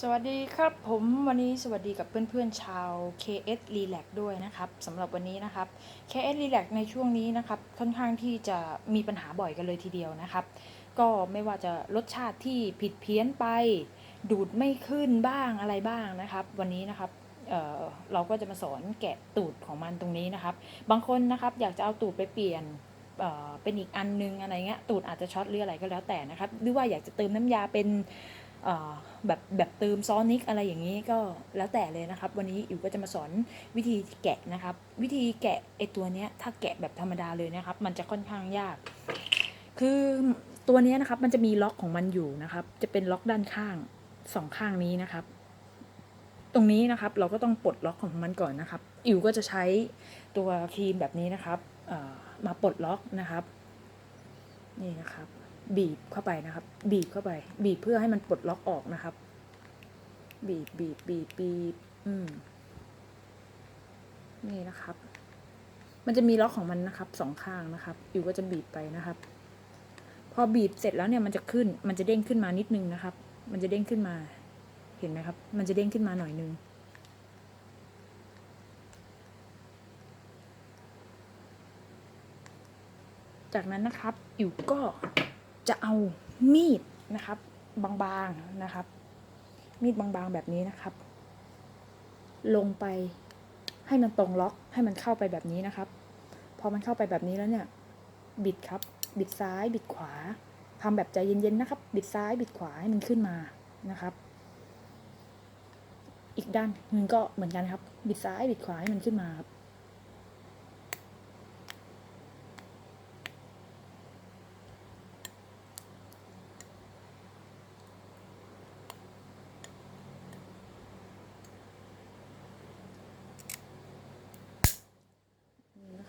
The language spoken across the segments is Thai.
สวัสดีครับผมวันนี้สวัสดีกับเพื่อนๆชาว KS Relax ด้วยนะครับสำหรับวันนี้นะครับ KS Relax ในช่วงนี้นะครับค่อนข้างที่จะมีปัญหาบ่อยกันเลยทีเดียวนะครับ ก็ไม่ว่าจะรสชาติที่ผิดเพี้ยนไป ดูดไม่ขึ้นบ้างอะไรบ้างนะครับ วันนี้นะครับเเราก็จะมาสอนแกะตูดของมันตรงนี้นะครับ บางคนนะครับอยากจะเอาตูดไปเปลี่ยนเเป็นอีกอันนึงอะไรเงี้ยตูดอาจจะช็อตหรืออะไรก็แล้วแต่นะครับหรือว่าอยากจะเติมน้ำยาเป็น แบบแบบเติมซอนิกอะไรอย่างนี้ก็แล้วแต่เลยนะครับ วันนี้อิ๋วก็จะมาสอนวิธีแกะนะครับ วิธีแกะไอตัวเนี้ยถ้าแกะแบบธรรมดาเลยนะครับ มันจะค่อนข้างยาก คือตัวเนี้ยนะครับมันจะมีล็อกของมันอยู่นะครับ จะเป็นล็อกด้านข้างสองข้างนี้นะครับ ตรงนี้นะครับเราก็ต้องปลดล็อกของมันก่อนนะครับ อิ๋วก็จะใช้ตัวครีมแบบนี้นะครับมาปลดล็อกนะครับ นี่นะครับ บีบเข้าไปนะครับ บีบเข้าไป บีบเพื่อให้มันปลดล็อกออกนะครับ บีบบีบบีบบีบอืมนี่นะครับ มันจะมีล็อกของมันนะครับสองข้างนะครับอยู่ก็จะบีบไปนะครับ พอบีบเสร็จแล้วเนี่ยมันจะขึ้น มันจะเด้งขึ้นมานิดนึงนะครับ มันจะเด้งขึ้นมา เห็นไหมครับ มันจะเด้งขึ้นมาหน่อยนึงจากนั้นนะครับอิ๋วก็ จะเอามีดนะครับ บางๆนะครับ มีดบางๆแบบนี้นะครับ ลงไปให้มันตรงล็อกให้มันเข้าไปแบบนี้นะครับ พอมันเข้าไปแบบนี้แล้วเนี่ย บิดครับ บิดซ้าย บิดขวาทำแบบใจเย็นๆนะครับ บิดซ้าย บิดขวาให้มันขึ้นมานะครับ อีกด้านหนึ่งก็เหมือนกันครับ บิดซ้าย บิดขวาให้มันขึ้นมาครับ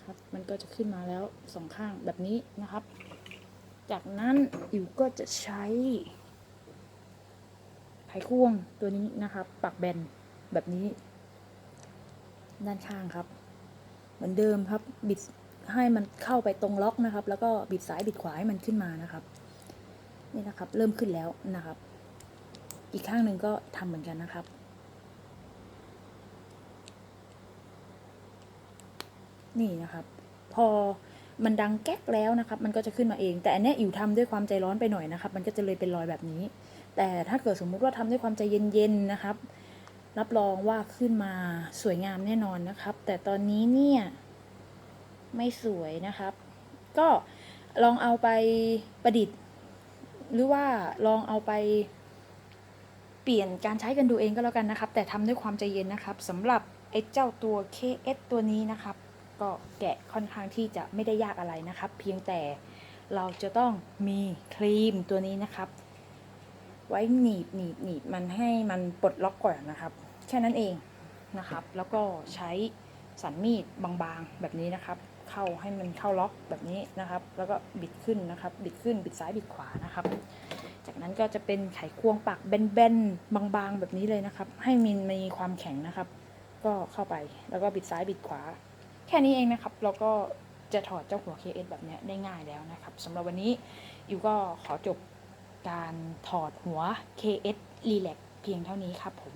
นะครับ มันก็จะขึ้นมาแล้วสองข้างแบบนี้นะครับ จากนั้นอิ๋วก็จะใช้ไขควงตัวนี้นะครับ ปักแบนแบบนี้ ด้านข้างครับ เหมือนเดิมครับบิดให้มันเข้าไปตรงล็อกนะครับ แล้วก็บิดซ้ายบิดขวาให้มันขึ้นมานะครับ นี่นะครับ เริ่มขึ้นแล้วนะครับ อีกข้างหนึ่งก็ทำเหมือนกันนะครับ นี่นะครับ พอมันดังแก๊กแล้วนะครับ มันก็จะขึ้นมาเอง แต่อันเนี้ยอยู่ทำด้วยความใจร้อนไปหน่อยนะครับ มันก็จะเลยเป็นรอยแบบนี้ แต่ถ้าเกิดสมมุติว่าทำด้วยความใจเย็นๆนะครับ รับรองว่าขึ้นมาสวยงามแน่นอนนะครับ แต่ตอนนี้เนี่ยไม่สวยนะครับ ก็ลองเอาไปประดิษฐ์ หรือว่าลองเอาไปเปลี่ยนการใช้กันดูเองก็แล้วกันนะครับ แต่ทำด้วยความใจเย็นนะครับสำหรับไอ้เจ้าตัว KS ตัวนี้นะครับ ก็แกะค่อนข้างที่จะไม่ได้ยากอะไรนะครับ เพียงแต่เราจะต้องมีครีมตัวนี้นะครับ ไว้หนีบหนีบหนีบมันให้มันปลดล็อกก่อนนะครับ แค่นั้นเองนะครับ แล้วก็ใช้สันมีดบางๆแบบนี้นะครับ เข้าให้มันเข้าล็อกแบบนี้นะครับ แล้วก็บิดขึ้นนะครับ บิดขึ้นบิดซ้ายบิดขวานะครับ จากนั้นก็จะเป็นไขควงปักแบนๆบางๆแบบนี้เลยนะครับ ให้มันมีความแข็งนะครับ ก็เข้าไปแล้วก็บิดซ้ายบิดขวา ค่นี้เองนะครับเราก็จะถอดเจ้าหัว KS แบบนี้ได้ง่ายแล้วนะครับสำหรับวันนี้ยูก็ขอจบการถอดหัว KS Relax เพียงเท่านี้ครับผม